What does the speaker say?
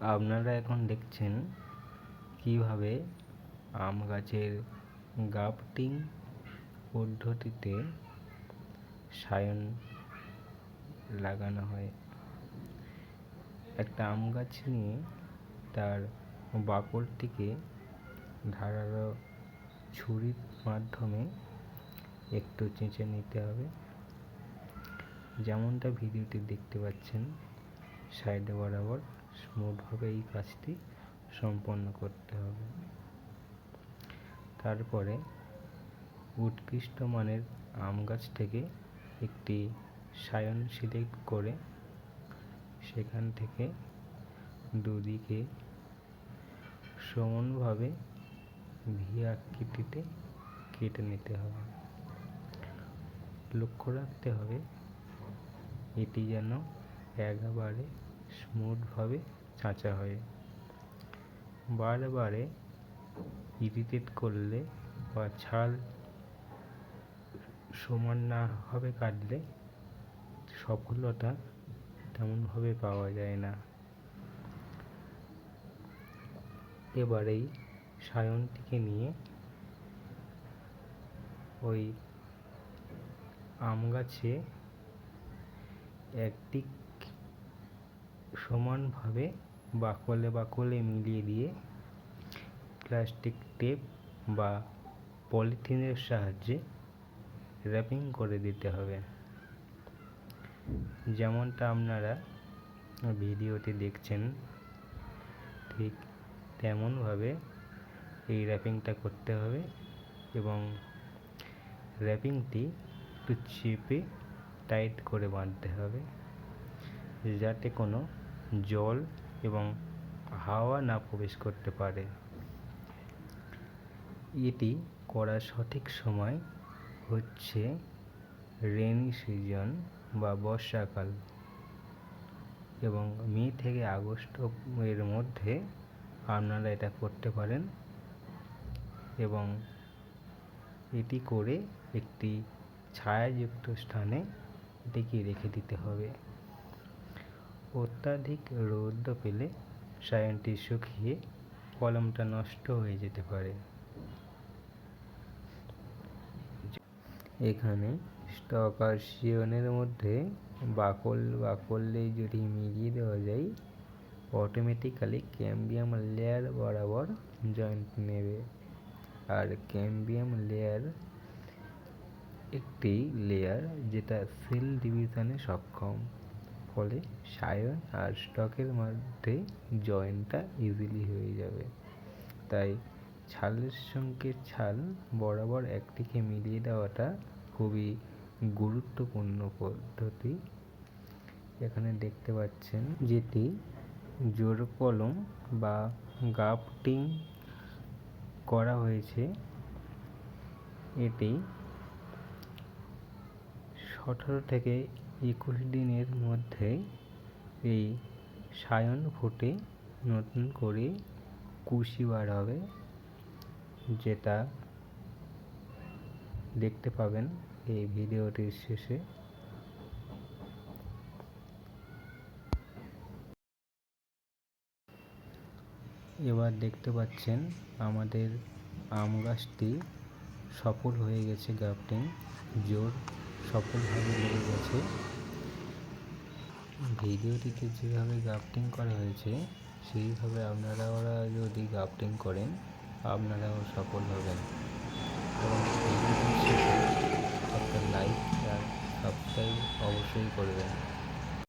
আপনারা এখন দেখছেন কীভাবে আম গাছের গ্রাফটিং পদ্ধতিতে সায়ন লাগানো হয়। একটা আম গাছ নিয়ে তার বাকলটিকে ধারালো ছুরির মাধ্যমে একটু চেঁচে নিতে হবে। যেমনটা ভিডিওতে দেখতে পাচ্ছেন, সাইডে বরাবর। স্মুথভাবে এই কাজটি সম্পন্ন করতে হবে। তারপরে উৎকৃষ্ট মানের আম গাছ থেকে একটি সায়ন সিলেক্ট করে সেখান থেকে দুদিকে সমানভাবে ভি আকৃতিতে কেটে নিতে হবে। লক্ষ্য রাখতে হবে, এটি যেন একেবারে স্মুথভাবে চাঁচা হয়। বারে বারে ইরিটেট করলে বা ছাল সমান না ভাবে কাটলে সফলতা তেমনভাবে পাওয়া যায় না। এবারেই সায়নটিকে নিয়ে ওই আম গাছে একদিক সমানভাবে বাকলে বাকলে মিলিয়ে দিয়ে প্লাস্টিক টেপ বা পলিথিনের সাহায্যে র্যাপিং করে দিতে হবে। যেমনটা আপনারা ভিডিওতে দেখছেন, ঠিক তেমনভাবে এই র্যাপিংটা করতে হবে এবং র্যাপিংটি একটু চেপে টাইট করে বাঁধতে হবে। যাতে কোনো জল এবং হাওয়া না প্রবেশ করতে পারে। এটি করার সঠিক সময় হচ্ছে রেনি সিজন বা বর্ষাকাল এবং মে থেকে আগস্ট এর মধ্যে আপনারা এটা করতে পারেন এবং এটি করে একটি ছায়াযুক্ত স্থানে এটিকে রেখে দিতে হবে। অত্যাধিক রৌদ্র পেলে সায়নটি শুকিয়ে কলমটা নষ্ট হয়ে যেতে পারে। এখানে স্টক আর শিয়নের মধ্যে বাকল বাকলে যদি মিলিয়ে দেওয়া যায় অটোমেটিক্যালি ক্যাম্বিয়াম লেয়ার বরাবর জয়েন্ট নেবে। আর ক্যাম্বিয়াম লেয়ার একটি লেয়ার যেটা সেল ডিভিশনে সক্ষম। ফলে সায়ন আর স্টকের মধ্যে জয়েন্টটা ইজিলি হয়ে যাবে। তাই ছালের সঙ্গে ছাল বরাবর একটিকে মিলিয়ে দেওয়াটা খুবই গুরুত্বপূর্ণ পদ্ধতি। এখানে দেখতে পাচ্ছেন যেটি জোর কলম বা গাফটিং করা হয়েছে। এটি সতেরো থেকে একুশ দিনের মধ্যে এই সায়ন ফুটে নতুন করে কুশি বার হবে, যেটা দেখতে পাবেন এই ভিডিওটির শেষে। এবার দেখতে পাচ্ছেন আমাদের আম গাছটি সফল হয়ে গেছে গ্রাফটিং জোর সফলভাবে লেগে গেছে। ভিডিওটিতে যেভাবে গ্রাফটিং করা হয়েছে, সেইভাবে আপনারা ওরা যদি গ্রাফটিং করেন, আপনারাও সফল হবেন। এবং আপনার লাইক আর সাবস্ক্রাইব অবশ্যই করবেন।